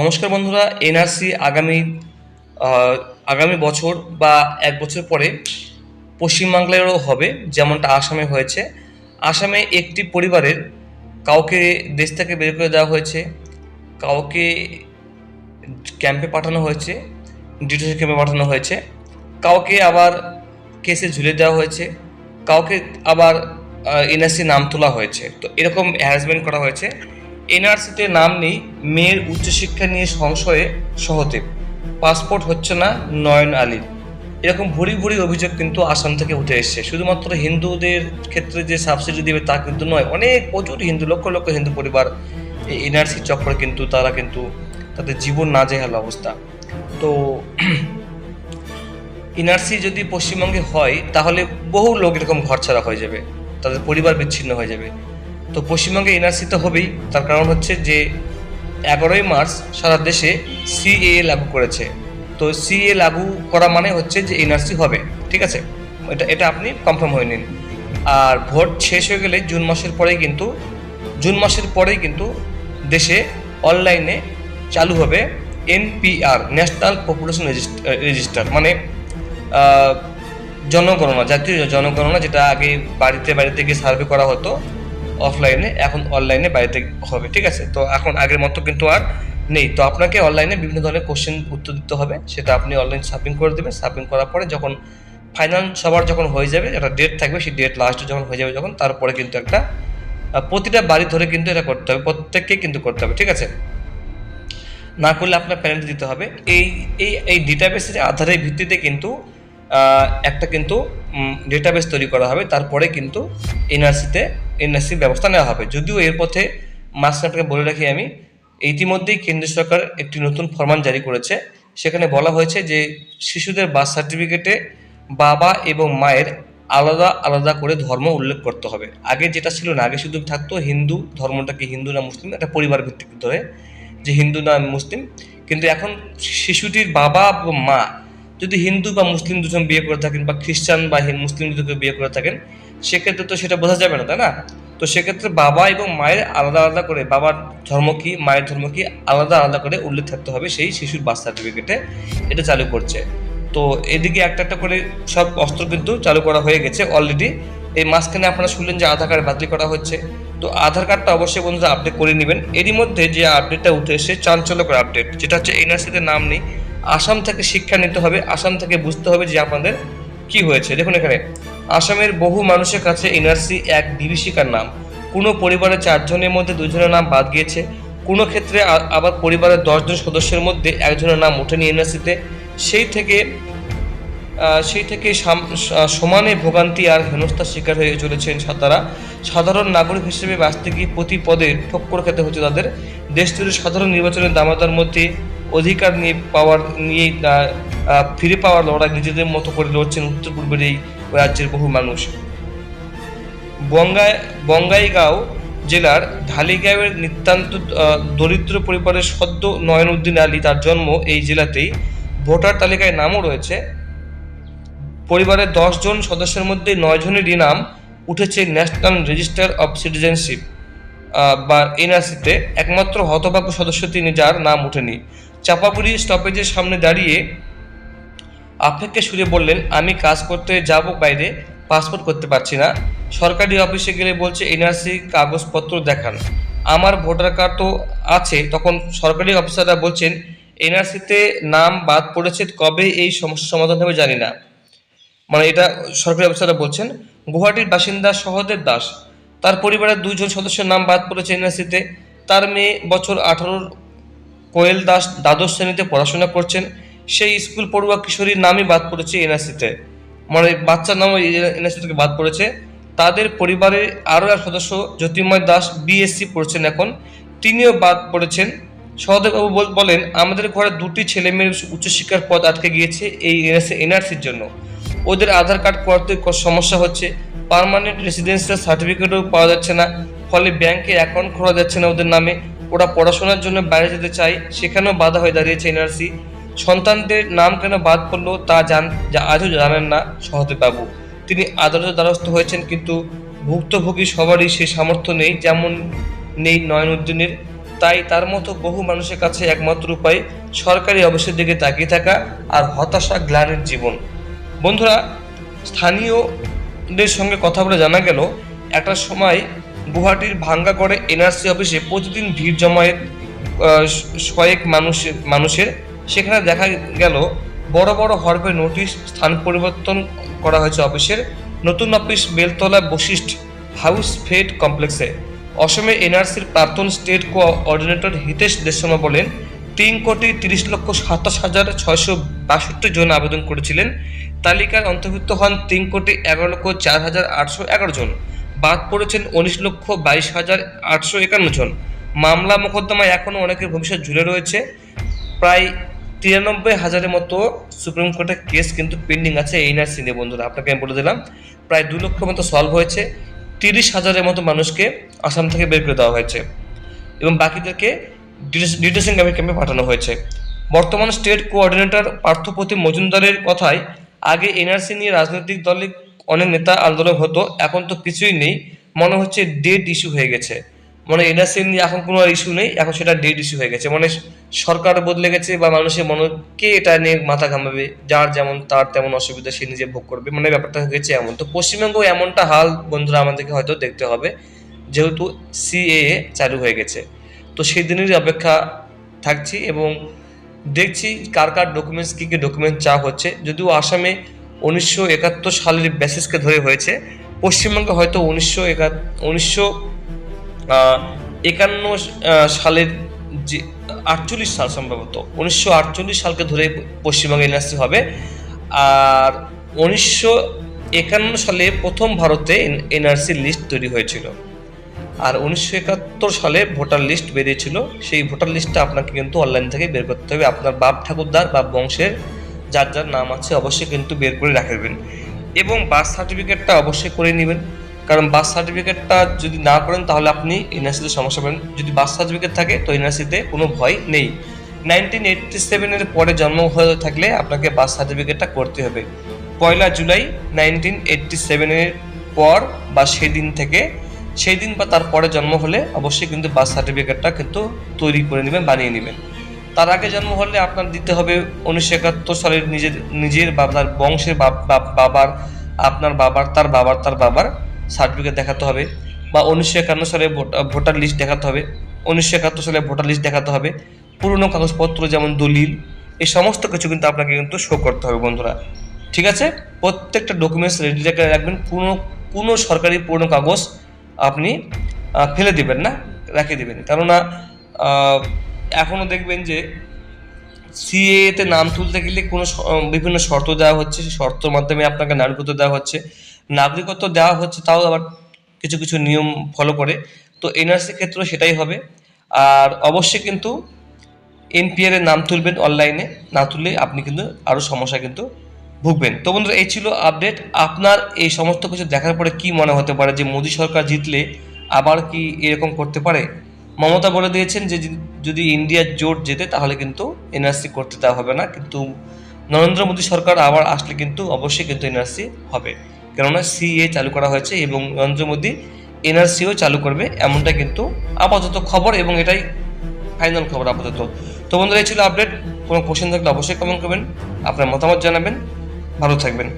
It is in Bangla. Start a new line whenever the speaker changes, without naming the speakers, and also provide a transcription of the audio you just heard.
নমস্কার বন্ধুরা, এনআরসি আগামী আগামী বছর বা এক বছর পরে পশ্চিমবাংলায়ও হবে, যেমনটা আসামে হয়েছে। আসামে একটি পরিবারের কাউকে দেশ থেকে বের করে দেওয়া হয়েছে, কাউকে ক্যাম্পে পাঠানো হয়েছে ডিটেনশন ক্যাম্পে পাঠানো হয়েছে, কাউকে আবার কেসে ঝুলে দেওয়া হয়েছে, কাউকে আবার এনআরসি নাম তোলা হয়েছে। তো এরকম হ্যারাসমেন্ট করা হয়েছে। এনআরসিতে নাম নেই, মেয়ের উচ্চশিক্ষা নিয়ে সংশয়ে সহদেব। পাসপোর্ট হচ্ছে না নয়ন আলীর এরকম ভরি ভরি অভিযোগ কিন্তু আসাম থেকে উঠে এসছে। শুধুমাত্র হিন্দুদের ক্ষেত্রে যে সাবসিডি দেবে তা কিন্তু নয়, অনেক প্রচুর হিন্দু, লক্ষ লক্ষ হিন্দু পরিবার এই এনআরসি চক্রে কিন্তু তারা কিন্তু তাদের জীবন নাজেহাল অবস্থা। তো এনআরসি যদি পশ্চিমবঙ্গে হয়, তাহলে বহু লোক এরকম ঘর ছাড়া হয়ে যাবে, তাদের পরিবার বিচ্ছিন্ন হয়ে যাবে। তো পশ্চিমবঙ্গে এনআরসি তো হবেই। তার কারণ হচ্ছে যে এগারোই মার্চ সারা দেশে সিএ লাগু করেছে। তো সিএ লাগু করা মানে হচ্ছে যে এনআরসি হবে। ঠিক আছে? এটা এটা আপনি কনফার্ম হয়ে নিন। আর ভোট শেষ হয়ে গেলে জুন মাসের পরেই কিন্তু, জুন মাসের পরেই কিন্তু দেশে অনলাইনে চালু হবে এনপিআর ন্যাশনাল পপুলেশন রেজিস্টার মানে জনগণনা, জাতীয় জনগণনা, যেটা আগে বাড়িতে বাড়িতে গিয়ে সার্ভে করা হতো। অফলাইনে এখন অনলাইনে বাড়িতে হবে, ঠিক আছে? তো এখন আগের মতো কিন্তু আর নেই। তো আপনাকে অনলাইনে বিভিন্ন ধরনের কোশ্চেন উত্তর দিতে হবে, সেটা আপনি অনলাইন সাবমিট করে দেবেন। সাবমিট করার পরে যখন ফাইনাল সবার যখন হয়ে যাবে, একটা ডেট থাকবে, সেই ডেট লাস্টে যখন হয়ে যাবে যখন, তারপরে কিন্তু একটা প্রতিটা বাড়ি ধরে কিন্তু এটা করতে হবে প্রত্যেককে কিন্তু করতে হবে, ঠিক আছে? না করলে আপনার প্যারেন্ট দিতে হবে। এই এই এই ডেটাবেসের আধারের ভিত্তিতে কিন্তু একটা কিন্তু ডেটাবেস তৈরি করা হবে, তারপরে কিন্তু এনআরসিতে এনআরসির ব্যবস্থা নেওয়া হবে। যদিও এর পথে মাঝখানে বলে রাখি আমি, ইতিমধ্যেই কেন্দ্র সরকার একটি নতুন ফরমান জারি করেছে। সেখানে বলা হয়েছে যে, শিশুদের বার্থ সার্টিফিকেটে বাবা এবং মায়ের আলাদা আলাদা করে ধর্ম উল্লেখ করতে হবে। আগে যেটা ছিল না, আগে শুধু থাকতো হিন্দু ধর্মটা কি হিন্দু না মুসলিম, একটা পরিবার ভিত্তিক ধরে যে হিন্দু না মুসলিম। কিন্তু এখন শিশুটির বাবা এবং মা যদি হিন্দু বা মুসলিম দুজন বিয়ে করে থাকেন বা খ্রিস্টান বা মুসলিম কেউ বিয়ে করে থাকেন, সেক্ষেত্রে তো সেটা বোঝা যাবে না, তাই না? তো সেক্ষেত্রে বাবা এবং মায়ের আলাদা আলাদা করে, বাবার ধর্ম কি, মায়ের ধর্ম কি, আলাদা আলাদা করে উল্লেখ থাকতে হবে সেই শিশুর বার্থ সার্টিফিকেটে এটা চালু করছে। তো এদিকে একটা একটা করে সব অস্ত্র কিন্তু চালু করা হয়ে গেছে অলরেডি এই মাঝখানে আপনারা শুনলেন যে আধার কার্ড বাতিল করা হচ্ছে। তো আধার কার্ডটা অবশ্যই বন্ধুরা আপডেট করে নেবেন। এরই মধ্যে যে আপডেটটা উঠে এসে চাঞ্চল্যকর আপডেট যেটা হচ্ছে এনআরসিতে নাম নেই। আসাম থেকে শিক্ষা নিতে হবে, আসাম থেকে বুঝতে হবে যে আপনাদের কি হয়েছে। দেখুন এখানে, আসামের বহু মানুষের কাছে এনআরসি এক বিভীষিকার নাম। কোনো পরিবারের চারজনের মধ্যে দুজনের নাম বাদ গিয়েছে। কোনো ক্ষেত্রে আবার পরিবারের দশজন সদস্যের মধ্যে একজনের নাম ওঠেনি এনআরসিতে। সেই থেকে সেই থেকে সাম- সমানে ভোগান্তি আর হেনস্থার শিকার হয়ে চলেছেন তারা সাধারণ নাগরিক হিসেবে বাঁচতে গিয়ে প্রতি পদে ঠক্কর খেতে হচ্ছে তাদের। দেশ জুড়ে সাধারণ নির্বাচনের দামাদার মধ্যে অধিকার নিয়ে পাওয়ার, নিয়ে ফিরে পাওয়ার লড়াই নিজেদের মতো করে লড়ছেন উত্তর পূর্বের এই রাজ্যের বহু মানুষ। বঙ্গাই বঙ্গাইগাঁও জেলার ঢালিগাঁওয়ের নিতান্ত দরিদ্র পরিবারের সদ্য নয়নউদ্দিন আলী তার জন্ম এই জেলাতেই। ভোটার তালিকায় নামও রয়েছে। পরিবারের জন সদস্যের মধ্যে নয় জনেরই নাম উঠেছে ন্যাশনাল রেজিস্টার অফ সিটিজেনশিপ বা এনআরসিতে। একমাত্র হতভাগ্য সদস্য তিনি, যার নাম ওঠেনি। চাপাপুরি স্টপেজের সামনে দাঁড়িয়ে আপেক্ষে সুরে বললেন, আমি কাজ করতে যাব বাইরে, পাসপোর্ট করতে পারছি না। সরকারি অফিসে গেলে বলছে, এনআরসি কাগজপত্র দেখান। আমার ভোটার কার্ড তো আছে। তখন সরকারি অফিসাররা বলছেন, এনআরসিতে নাম বাদ পড়েছে কবে এই সমস্যা সমাধান হবে, জানি না। মানে এটা সরকারি অফিসাররা বলছেন, গুয়াহাটির বাসিন্দা সহদেব দাস, তার পরিবারের দুইজন সদস্যের নাম বাদ পড়েছে এনআরসিতে তার মেয়ে বছর আঠারোর কোয়েল দাস দ্বাদশ শ্রেণীতে পড়াশোনা করছেন। সেই স্কুল পড়ুয়া কিশোরীর নামই বাদ পড়েছে এনআরসিতে মানে বাচ্চার নামও এনআরসি থেকে বাদ পড়েছে। তাদের পরিবারের আরও এক সদস্য জ্যোতির্ময় দাস বিএসসি পড়ছেন এখন। তিনিও বাদ পড়েছেন। সহদেববাবু বলেন, আমাদের ঘরে দুটি ছেলে মেয়ের উচ্চশিক্ষার পদ আটকে গিয়েছে এই এনআরসির জন্য। ওদের আধার কার্ড করতে সমস্যা হচ্ছে। পারমানেন্ট রেসিডেন্সিয়াল সার্টিফিকেটও পাওয়া যাচ্ছে না। ফলে ব্যাংকে অ্যাকাউন্ট খোলা যাচ্ছে না ওদের নামে। ওরা পড়াশোনার জন্য বাইরে যেতে চায়, সেখানেও বাধা হয়ে দাঁড়িয়েছে এনআরসি সন্তানদের নাম কেন বাদ পড়ল তা জান যা আজও জানেন না সহদেব বাবু। তিনি আদালতের দ্বারস্থ হয়েছেন, কিন্তু ভুক্তভোগী সবারই সে সামর্থ্য নেই, যেমন নেই নয়নউদ্দিনের তাই তার মতো বহু মানুষের কাছে একমাত্র উপায়, সরকারি অফিসের দিকে তাকিয়ে থাকা আর হতাশা গ্লানের জীবন। বন্ধুরা, স্থানীয়দের সঙ্গে কথা বলে জানা গেল, একটা সময় গুয়াহাটির ভাঙ্গাগড়ে এনআরসি অফিসে প্রতিদিন ভিড় জমায়েত কয়েক মানুষের মানুষের। সেখানে দেখা গেল, বড় বড় হরফে নোটিশ স্থান পরিবর্তন করা হয়েছে অফিসের। নতুন office Beltola Basistha house fed কমপ্লেক্সে। অসমে এনআরসির প্রাক্তন স্টেট কোঅর্ডিনেটর হিতেশ দেশমা বলেন তিন কোটি তিরিশ লক্ষ সাতাশ হাজার ছয়শো বাষট্টি জন আবেদন করেছিলেন। তালিকার অন্তর্ভুক্ত হন তিন কোটি এগারো লক্ষ চার হাজার আটশো এগারো জন। বাদ পড়েছেন উনিশ লক্ষ বাইশ হাজার আটশো একান্ন জন। মামলা মোকদ্দমায় এখনও অনেকের ভবিষ্যৎ ঝুলে রয়েছে। প্রায় তিরানব্বই হাজারের মতো সুপ্রিম কোর্টের কেস কিন্তু পেন্ডিং আছে এই নার্সি নিয়ে বন্ধুরা, আপনাকে আমি বলে দিলাম। প্রায় দু লক্ষ মতো সলভ হয়েছে। তিরিশ হাজারের মতো মানুষকে আসাম থেকে বের করে দেওয়া হয়েছে। এবং বাকিদেরকে ডিটেশন ক্যাম্পে ক্যাম্পে পাঠানো হয়েছে। বর্তমান স্টেট কোঅর্ডিনেটর পার্থপ্রতিম মজুমদারের কথায়, আগে এনআরসি নিয়ে রাজনৈতিক দলে অনেক নেতা আন্দোলন হতো, এখন তো কিছুই নেই। মনে হচ্ছে ডেড ইস্যু হয়ে গেছে। মানে এনআরসি নিয়ে এখন কোনো আর ইস্যু নেই, এখন সেটা ডেড ইস্যু হয়ে গেছে। মানে সরকার বদলে গেছে বা মানুষের মনে কে এটা নিয়ে মাথা ঘামাবে? যার যেমন তার তেমন অসুবিধা, সে নিজে ভোগ করবে। মানে ব্যাপারটা হয়ে গেছে এমন। তো পশ্চিমবঙ্গ এমনটা হাল বন্ধুরা আমাদেরকে হয়তো দেখতে হবে, যেহেতু সিএএ চালু হয়ে গেছে। তো সেই দিনেরই অপেক্ষা থাকছি এবং দেখছি কার কার ডকুমেন্টস কী কী ডকুমেন্ট চা হচ্ছে। যদিও আসামে উনিশশো একাত্তর সালের বেসিসকে ধরে হয়েছে, পশ্চিমবঙ্গে হয়তো উনিশশো একা উনিশশো একান্ন সালের যে, আটচল্লিশ সাল সম্ভবত, উনিশশো আটচল্লিশ সালকে ধরে পশ্চিমবঙ্গে এনআরসি হবে। আর উনিশশো একান্ন সালে প্রথম ভারতে এনআরসি লিস্ট তৈরি হয়েছিল। আর উনিশশো একাত্তর সালে ভোটার লিস্ট বেরিয়েছিল। সেই ভোটার লিস্টটা আপনাকে কিন্তু অনলাইন থেকে বের করতে হবে। আপনার বাপ ঠাকুরদার বা বংশের যার যার নাম আছে অবশ্যই কিন্তু বের করে রাখবেন এবং বার্থ সার্টিফিকেটটা অবশ্যই করে নেবেন। কারণ বার্থ সার্টিফিকেটটা যদি না করেন তাহলে আপনি এনআরসিতে সমস্যা পাবেন। যদি বার্থ সার্টিফিকেট থাকে তো এনআরসিতে কোনো ভয় নেই। নাইনটিন এইটটি সেভেনের পরে জন্ম হয়ে থাকলে আপনাকে বার্থ সার্টিফিকেটটা করতে হবে। পয়লা জুলাই নাইনটিন এইটটি সেভেনের পর বা সেদিন থেকে সেই দিন বা তার পরে জন্ম হলে অবশ্যই কিন্তু বার্থ সার্টিফিকেটটা কিন্তু তৈরি করে নেবেন, বানিয়ে নেবেন। তার আগে জন্ম হলে আপনার দিতে হবে উনিশশো একাত্তর সালের নিজের নিজের বাবার বংশের বাবার, আপনার বাবার, তার বাবার তার বাবার সার্টিফিকেট দেখাতে হবে বা উনিশশো একান্ন সালে ভোট- ভোটার লিস্ট দেখাতে হবে উনিশশো একাত্তর সালে ভোটার লিস্ট দেখাতে হবে, পুরনো কাগজপত্র যেমন দলিল, এই সমস্ত কিছু কিন্তু আপনাকে কিন্তু শো করতে হবে বন্ধুরা। ঠিক আছে? প্রত্যেকটা ডকুমেন্টস রেডি রেখে রাখবেন কোনো কোনো সরকারি পুরনো কাগজ আপনি ফেলে দিবেন না, রেখে দিবেন। কেননা এখনও দেখবেন যে সিএতে নাম তুলতে গেলে কোনো বিভিন্ন শর্ত দেওয়া হচ্ছে। সেই শর্তর মাধ্যমে আপনাকে নাগরিকত্ব দেওয়া হচ্ছে। নাগরিকত্ব দেওয়া হচ্ছে তাও আবার কিছু কিছু নিয়ম ফলো করে। তো এনআরসি ক্ষেত্রেও সেটাই হবে। আর অবশ্যই কিন্তু এনপিআর এর নাম তুলবেন অনলাইনে না তুললে আপনি কিন্তু আরও সমস্যা কিন্তু ভুগবেন। তো বন্ধুরা, এই ছিল আপডেট আপনার এই সমস্ত কিছু দেখার পরে কি মনে হতে পারে যে মোদী সরকার জিতলে আবার কি এরকম করতে পারে? মমতা বলে দিয়েছেন যে যদি- যদি ইন্ডিয়া জোট জেতে, তাহলে কিন্তু এনআরসি করতে দেওয়া হবে না। কিন্তু নরেন্দ্র মোদী সরকার আবার আসলে কিন্তু অবশ্যই কিন্তু এনআরসি হবে। কেননা সিএ চালু করা হয়েছে এবং নরেন্দ্র মোদী এনআরসিও চালু করবে, এমনটা কিন্তু আপাতত খবর এবং এটাই ফাইনাল খবর আপাতত। তো বন্ধুরা, এই ছিল আপডেট কোনো কোশ্চেন থাকলে অবশ্যই কমেন্ট করবেন, আপনার মতামত জানাবেন। ভালো থাকবেন।